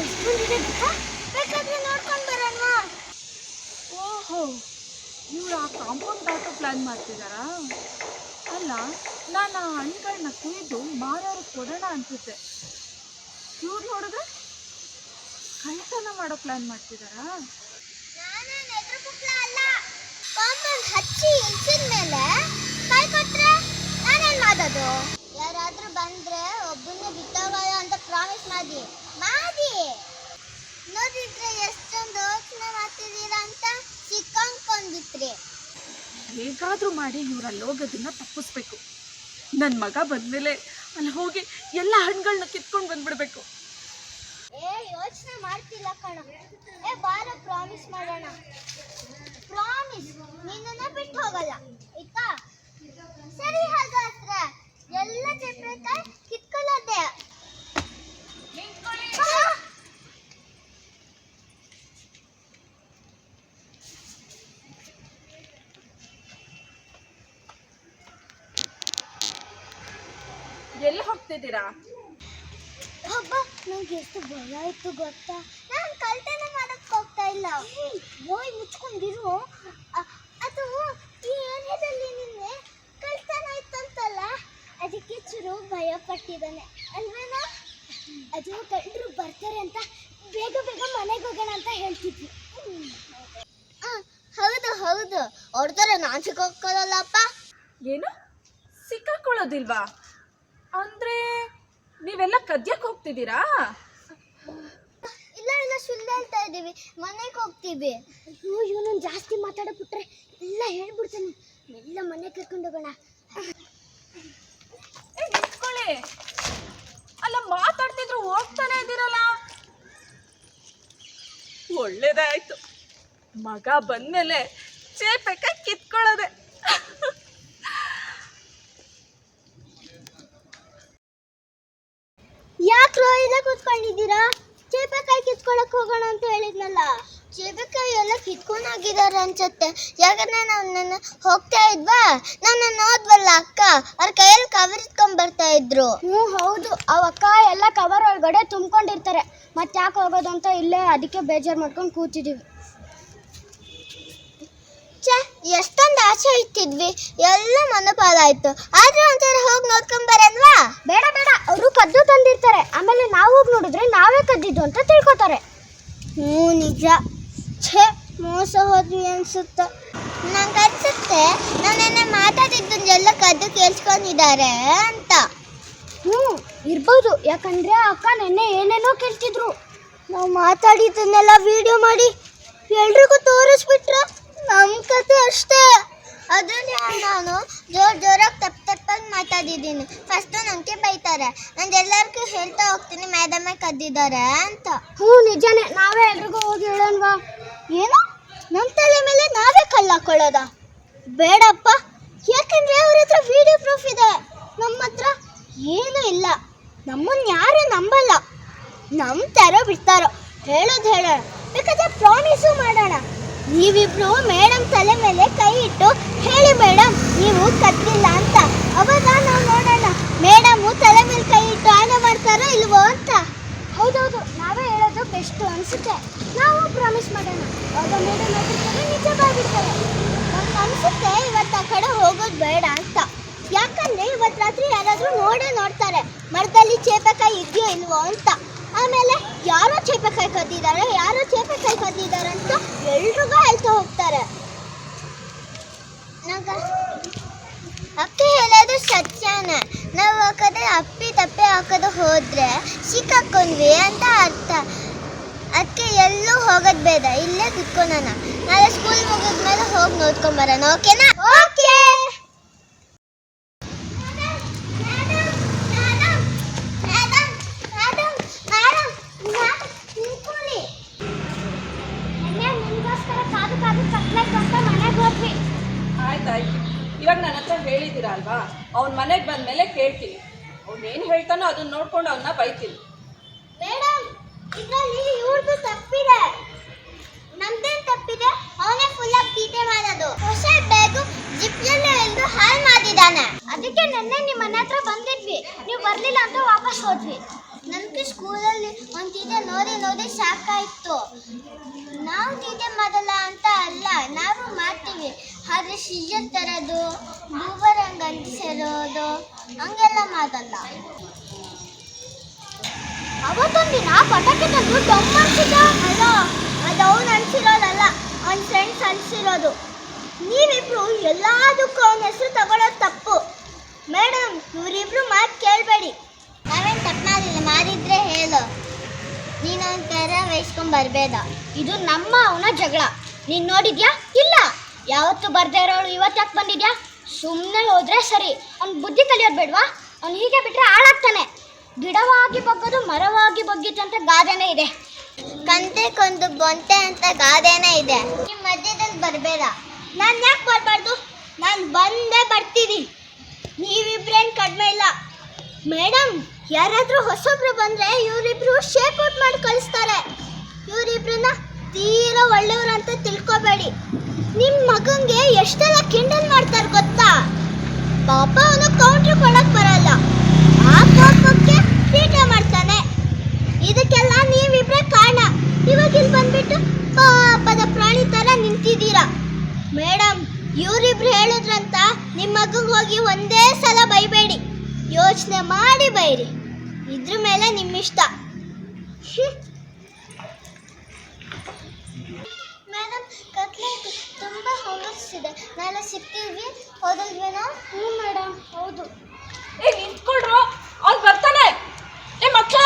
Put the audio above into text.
ಅಲ್ಲಿ ಎಷ್ಟೊಂದಿದೆ ಗೊತ್ತಾ ನೋಡ್ಕೊಂಡು ಬರೋಣವಾ ಓಹೋ, ಇವ್ರು ಆ ಕಾಂಪೌಂಡ್ ದಾಟೋ ಪ್ಲ್ಯಾನ್ ಮಾಡ್ತಿದ್ದಾರಾ ಅಲ್ಲ, ನಾನು ಆ ಹಣ್ಣುಗಳನ್ನ ಕುಯ್ದು ಮಾರೋರಿಗೆ ಕೊಡೋಣ ಅಂತಿದ್ದೆ ಇವ್ರು ನೋಡಿದ್ರೆ ಕಳ್ತನ ಮಾಡೋ ಪ್ಲ್ಯಾನ್ ಮಾಡ್ತಿದ್ದಾರಾ ಹಚ್ಚಿ ಇಳಿಸಿದ ಮೇಲೆ ಕೈ ಕೊಟ್ರೆ ನಾನೇನ್ ಮಾಡೋದು? ಯಾರಾದರೂ ಬಂದ್ರೆ ಒಬ್ಬನ್ನ ಬಿತ್ತೋಗಲ್ಲ ಅಂತ ಪ್ರಾಮಿಸ್ ಮಾಡಿ. ನೋಡಿದ್ರೆ ಎಷ್ಟೊಂದು ಯೋಚನೆ ಮಾಡ್ತಿದ್ದೀರಾ ಅಂತ ಸಿಕ್ಕಂಕೊಂಡ್ಬಿಟ್ರಿ ಹೇಗಾದರೂ ಮಾಡಿ ಇವ್ರು ಅಲ್ಲಿ ಹೋಗೋದನ್ನ ತಪ್ಪಿಸ್ಬೇಕು. ನನ್ನ ಮಗ ಬಂದಮೇಲೆ ಅಲ್ಲಿ ಹೋಗಿ ಎಲ್ಲ ಹಣ್ಣುಗಳನ್ನ ಕಿತ್ಕೊಂಡು ಬಂದ್ಬಿಡ್ಬೇಕು. ಏ ಯೋಚನೆ ಮಾಡ್ತಿಲ್ಲ ಕಣ. ಏ ಬಾರ ಪ್ರಾಮಿಸ್ ಮಾಡೋಣ. ಪ್ರಾಮಿಸ್ ನಿನ್ನನ್ನ ಬಿಟ್ಟು ಹೋಗಲ್ಲ. ಆಯ್ತಾ? ಸರಿ ಹಾಗಾದ್ರೆ. ಎಲ್ಲ ಚಪ್ರಕಾಯಿ ಕಿತ್ಕೊಳ್ಳೋದೆ ಎಲ್ಲಿ ಹೋಗ್ತಿದ್ದೀರಾ? ಹಬ್ಬ ನಂಗೆ ಎಷ್ಟು ಭಯ ಆಯ್ತು ಗೊತ್ತಾ? ನಾನು ಕಳ್ತನ ಮಾಡಕ್ ಹೋಗ್ತಾ ಇಲ್ಲ. ಓಯ್ ಮುಚ್ಕೊಂಡಿರು. ಅದು ಈ ಏರಿಯಾದಲ್ಲಿ ನಿನ್ನೆ ಕಳ್ತನ ಇತ್ತಂತಲ್ಲ ಅದಕ್ಕೆ ಚುರು ಭಯ ಪಟ್ಟಿದ್ದಾನೆ. ಅಲ್ವೇನಾ? ಅದು ಕಂಡ್ರು ಬರ್ತಾರೆ ಅಂತ ಬೇಗ ಬೇಗ ಮನೆಗೆ ಹೋಗೋಣ ಅಂತ ಹೇಳ್ತಿದ್ವಿ ಹೌದು ಹೌದು. ಅವ್ರ ನಾನು ನಾಚಿಕೆ ಹೋಗ್ಕೊಳ್ಳಲ್ಲಪ್ಪ ಏನು? ಸಿಕ್ಕಾಕೊಳ್ಳೋದಿಲ್ವಾ? ಅಂದ್ರೆ ನೀವೆಲ್ಲ ಕದ್ಯಕ್ಕೆ ಹೋಗ್ತಿದ್ದೀರಾ? ಇಲ್ಲ ಇಲ್ಲ ಸುಳ್ಳು ಹೇಳ್ತಾ ಇದ್ದೀವಿ. ಮನೆಗೆ ಹೋಗ್ತೀವಿ. ಅಯ್ಯೋ ನಾನು ಜಾಸ್ತಿ ಮಾತಾಡಬಿಟ್ರೆ ಎಲ್ಲ ಹೇಳ್ಬಿಡ್ತೀನಿ. ಎಲ್ಲ ಮನೆ ಕರ್ಕೊಂಡು ಹೋಗೋಣ. ಏ, ನಿಂತ್ಕೊಳ್ಳಿ. ಅಲ್ಲ ಮಾತಾಡ್ತಿದ್ರು ಹೋಗ್ತಾನೆ ಇದ್ದೀರಲ್ಲ. ಒಳ್ಳೇದೇ ಆಯ್ತು ಮಗ ಬಂದ್ಮೇಲೆ ಚೇಪೆಕ ಕಿತ್ಕೊಳ್ಳೋದೆ ಯಾಕ್ರೋ ಇಲ್ಲ ಕೂತ್ಕೊಂಡಿದ್ದೀರಾ? ಚೇಪೆಕಾಯಿ ಕಿತ್ಕೊಳಕ್ ಹೋಗೋಣ ಅಂತ ಹೇಳಿದ್ನಲ್ಲ. ಚೇಪೆಕಾಯಿ ಎಲ್ಲ ಕಿತ್ಕೊಂಡಾಗಿದ್ದಾರೆ ಅನ್ಸತ್ತೆ. ಯಾಕಂದ್ರೆ ನಾವು ನನ್ನ ಹೋಗ್ತಾ ಇದ್ವಾ? ನನ್ನ ನೋದ್ವಲ್ಲ ಅಕ್ಕ. ಅವ್ರ ಕೈಯಲ್ಲಿ ಕವರ್ ಇಟ್ಕೊಂಡ್ ಬರ್ತಾ ಇದ್ರು. ಹ್ಞೂ ಹೌದು. ಅವ ಅಕ್ಕ ಎಲ್ಲ ಕವರ್ ಒಳಗಡೆ ತುಂಬ್ಕೊಂಡಿರ್ತಾರೆ. ಮತ್ತೆ ಯಾಕೆ ಹೋಗೋದು ಅಂತ ಇಲ್ಲೇ ಅದಕ್ಕೆ ಬೇಜಾರು ಮಾಡ್ಕೊಂಡು ಕೂತಿದ್ದೀವಿ ಛೇ ಎಷ್ಟೊಂದು ಆಸೆ ಇಟ್ಟಿದ್ವಿ ಎಲ್ಲ ಮನಪಾಲಾಯ್ತು ಆದ್ರೆ ಒಂದ್ಸಲ ಹೋಗಿ ನೋಡ್ಕೊಂಡ್ ಬರಲ್ವಾ? ಬೇಡ ಬೇಡ. ಅವರು ಕದ್ದು ತಂದಿರ್ತಾರೆ. ಆಮೇಲೆ ನಾವು ಹೋಗಿ ನೋಡಿದ್ರೆ ನಾವೇ ಕದ್ದಿದ್ದು ಅಂತ ತಿಳ್ಕೊತಾರೆ. ಹ್ಞೂ ನಿಜ. ಛೇ ಮೋಸ ಹೋದ್ವಿ ಅನ್ಸುತ್ತೆ. ನಂಗೆ ಅನ್ಸುತ್ತೆ ಮಾತಾಡಿದ್ದು ಮಾತಾಡಿದ್ದನ್ನೆಲ್ಲ ಕದ್ದು ಕೇಳಿಸ್ಕೊಂಡಿದ್ದಾರೆ ಅಂತ. ಹ್ಞೂ ಇರ್ಬೋದು. ಯಾಕಂದ್ರೆ ಅಕ್ಕ ನೆನ್ನೆ ಏನೇನೋ ಕೇಳ್ತಿದ್ರು. ನಾವು ಮಾತಾಡಿದ್ದನ್ನೆಲ್ಲ ವಿಡಿಯೋ ಮಾಡಿ ಎಲ್ರಿಗೂ ತೋರಿಸ್ಬಿಟ್ರ ನಮ್ಮ ಕತೆ ಅಷ್ಟೇ ಅದನ್ನೇ ನಾನು ಜೋರ್ ಜೋರಾಗಿ ತಪ್ಪು ತಪ್ಪಾಗಿ ಮಾತಾಡಿದ್ದೀನಿ ಫಸ್ಟ್ ನನಗೆ ಬೈತಾರೆ. ನಾನು ಎಲ್ಲರಿಗೂ ಹೇಳ್ತಾ ಹೋಗ್ತೀನಿ ಮೇಡಮೇ ಕದ್ದಿದ್ದಾರೆ ಅಂತ. ಹ್ಞೂ, ನಿಜನೇ. ನಾವೇ ಎಲ್ರಿಗೂ ಹೋಗಿ ಹೇಳೋಣವಾ? ಏನು? ನಮ್ಮ ತಲೆ ಮೇಲೆ ನಾವೇ ಕಲ್ಲು ಹಾಕೊಳ್ಳೋದ? ಬೇಡಪ್ಪ. ಯಾಕಂದ್ರೆ ಅವ್ರ ಹತ್ರ ವಿಡಿಯೋ ಪ್ರೂಫ್ ಇದೆ. ನಮ್ಮ ಹತ್ರ ಏನೂ ಇಲ್ಲ. ನಮ್ಮನ್ನ ಯಾರೂ ನಂಬಲ್ಲ. ನಂಬ್ತಾರೋ ಬಿಡ್ತಾರೋ. ಹೇಳೋದು ಹೇಳೋಣ. ಬೇಕಾದ್ರೆ ಪ್ರಾಮಿಸು ಮಾಡೋಣ. ನೀವಿಬ್ರು ಮೇಡಮ್ ತಲೆ ಮೇಲೆ ಕೈ ಇಟ್ಟು, ಹೇಳಿ ಮೇಡಮ್ ನೀವು ಕತ್ತಿಲ್ಲ ಅಂತ. ಅವಾಗ ನಾವು ಮೇಡಮು ತಲೆ ಮೇಲೆ ಕೈ ಇಟ್ಟು ಆಯ್ನೆ ಮಾಡ್ತಾರೋ ಇಲ್ವೋ ಅಂತ. ಹೌದೌದು, ನಾವೇ ಹೇಳೋದು ಬೆಸ್ಟ್ ಅನ್ಸುತ್ತೆ. ನಾವು ಪ್ರಾಮಿಸ್ ಮಾಡೋಣ. ಮೇಡಮ್ ಅನ್ಸುತ್ತೆ ಇವತ್ತು ಆ ಕಡೆ ಹೋಗೋದು ಬೇಡ ಅಂತ. ಯಾಕಂದ್ರೆ ಇವತ್ತು ರಾತ್ರಿ ಯಾರಾದರೂ ನೋಡೇ ನೋಡ್ತಾರೆ. ಮರದಲ್ಲಿ ಚೇಪೆಕಾಯಿ ಇದೆಯೋ ಇಲ್ವೋ ಅಂತ. ಆಮೇಲೆ ಯಾರೋ ಚೇಪೆಕಾಯಿ ಕದ್ದಿದ್ದಾರೆ ಯಾರೋ ಚೇಪೆಕಾಯಿ ಕದ್ದಿದ್ದಾರೆ ಅಂತ ಎಲ್ರಿಗೂ ಹೇಳ್ತಾ ಹೋಗ್ತಾರೆ. ಅಕ್ಕಿ ಹೇಳೋದು ಸತ್ಯನ. ನಾವು ಹಾಕದೆ ಅಪ್ಪಿ ತಪ್ಪಿ ಹಾಕೋದು ಹೋದ್ರೆ ಸಿಕ್ಕಾಕೊಂಡ್ವಿ ಅಂತ ಅರ್ಥ. ಅದಕ್ಕೆ ಎಲ್ಲೂ ಹೋಗೋದು ಬೇಡ, ಇಲ್ಲೇ ಕುತ್ಕೊಳ್ಳೋಣ ನಾಳೆ ಸ್ಕೂಲ್ ಮುಗಿದ್ಮೇಲೆ ಹೋಗಿ ನೋಡ್ಕೊಂಬರೋಣ ಓಕೆನಾ ಓಕೆ ಹೇಳಿದ್ದೀರ ಅವ್ನ ಮನೆಗೆ ಬಂದಮೇಲೆ ಕೇಳ್ತೀನಿ. ಏನು ಹೇಳ್ತಾನೋ ಅದನ್ನ ನೋಡ್ಕೊಂಡು ಅವನ್ನ ಬೈತೀನಿ. ಮೇಡಮ್, ಇದರಲ್ಲಿ ಇವ್ರದ್ದು ತಪ್ಪಿದೆ. ನಮ್ದೇನ್ ತಪ್ಪಿದೆ? ಅವನೇ ಫುಲ್ ಆಗಿ ತೀಟೆ ಮಾಡೋದು. ಹೊಸ ಬ್ಯಾಗು ಜಿಪ್ಲಲ್ಲೇ ಎಂದು ಹಾಳು ಮಾಡಿದಾನೆ ಅದಕ್ಕೆ ನೆನ್ನೆ ನಿಮ್ಮ ಮನೆ ಹತ್ರ ಬಂದಿದ್ವಿ. ನೀವು ಬರ್ಲಿಲ್ಲ ಅಂತ ವಾಪಸ್ ಹೋದ್ವಿ. ನನಗೆ ಸ್ಕೂಲಲ್ಲಿ ಒಂದು ತೀಟೆ ನೋಡಿ ನೋಡಿ ಸಾಕಾಯಿತು. ನಾವು ತೀಟೆ ಮಾಡಲ್ಲ ಅಂತ ಅಲ್ಲ, ನಾವು ಮಾಡ್ತೀವಿ. ಆದರೆ ಸಿಜರ್ ತರೋದು ಬೂಬರಂಗ್ ಅಂಟಿಸಿರೋದು, ಹಂಗೆಲ್ಲ ಮಾಡಲ್ಲ. ಅವತ್ತೊಂದು ದಿನ ಪಟಾಕಿ ತಂದು ಡಮ್ ಅನ್ಸಿದ್ದ ಅಲ್ಲ, ಅದು ಅವ್ನು ಅನ್ಸಿರೋದಲ್ಲ ಅವ್ನ ಫ್ರೆಂಡ್ಸ್ ಅನ್ಸಿರೋದು ನೀವಿಬ್ರು ಎಲ್ಲದಕ್ಕೂ ಅವನ ಹೆಸರು ತಗೊಳ್ಳೋದು ತಪ್ಪು. ಮೇಡಮ್ ಇವರಿಬ್ರು ಮಾತು ಕೇಳಬೇಡಿ ಬರ್ಬೇಡ ಇದು ನಮ್ಮ ಅವನ ಜಗಳ. ನೀನು ನೋಡಿದ್ಯಾ? ಇಲ್ಲ. ಯಾವತ್ತು ಬರದೇ ಇರೋಳು ಇವತ್ತು ಯಾಕೆ ಬಂದಿದ್ಯಾ? ಸುಮ್ಮನೆ ಹೋದ್ರೆ ಸರಿ. ಅವ್ನು ಬುದ್ಧಿ ಕಲಿಯೋದು ಬೇಡವಾ? ಅವ್ನು ಹೀಗೆ ಬಿಟ್ಟರೆ ಹಾಳಾಗ್ತಾನೆ. ಗಿಡವಾಗಿ ಬಗ್ಗೋದು ಮರವಾಗಿ ಬಗ್ಗಿತು ಅಂತ ಗಾದೆನೇ ಇದೆ. ಕಂತೆ ಕೊಂದು ಬೊಂತೆ ಅಂತ ಗಾದೆನೇ ಇದೆ. ನಿಮ್ಮ ಮಧ್ಯದಲ್ಲಿ ಬರಬೇಡ. ನಾನು ಯಾಕೆ ಬರಬಾರ್ದು? ನಾನು ಬಂದೇ ಬರ್ತೀನಿ. ನೀವಿಬ್ರೇನು ಕಡಿಮೆ ಇಲ್ಲ. ಮೇಡಮ್ ಯಾರಾದರೂ ಹೊಸೊಬ್ರು ಬಂದರೆ ಇವರಿಬ್ರು ಶೇಪ್ ಔಟ್ ಮಾಡಿ ಕಳಿಸ್ತಾರೆ. ಇವರಿಬ್ರನ್ನ ತೀರಾ ಒಳ್ಳೆಯವ್ರು ಅಂತ ತಿಳ್ಕೊಬೇಡಿ. ನಿಮ್ಮ ಮಗಂಗೆ ಎಷ್ಟೆಲ್ಲ ಕಿಂಡಲ್ ಮಾಡ್ತಾರೆ ಗೊತ್ತಾ? ಪಾಪ ಅವನು ಕೌಂಟ್ರ್ ಕೊಡಕ್ ಬರಲ್ಲ. ಆ ಕೋಪಕ್ಕೆ ಪೀಠ ಮಾಡ್ತಾನೆ. ಇದಕ್ಕೆಲ್ಲ ನೀವಿಬ್ರೇ ಕಾರಣ. ಇವಾಗ ಇಲ್ಲಿ ಬಂದ್ಬಿಟ್ಟು ಪಾಪದ ಪ್ರಾಣಿ ತರ ನಿಂತಿದ್ದೀರಾ. ಮೇಡಮ್ ಇವರಿಬ್ರು ಹೇಳಿದ್ರಂತ ನಿಮ್ಮ ಮಗಂಗೆ ಹೋಗಿ ಒಂದೇ ಸಲ ಬೈಬೇಡಿ. ಯೋಚನೆ ಮಾಡಿ ಬೈರಿ. ಇದ್ರ ಮೇಲೆ ನಿಮ್ಮಿಷ್ಟ. ನನ್ನ ಕತ್ಲೈತಿ ತುಂಬ ಹೋಮ್ವರ್ಕ್ಸ್ ಇದೆ ನಾಳೆ ಸಿಗ್ತೀವಿ. ಓದಲ್ವೇ ನಾವು ಹ್ಞೂ ಮೇಡಮ್, ಹೌದು. ಏ, ನಿಂತ್ಕೊಳ್ರು. ಅವ್ನು ಬರ್ತಾನೆ. ಏ, ಮಕ್ಕಳ!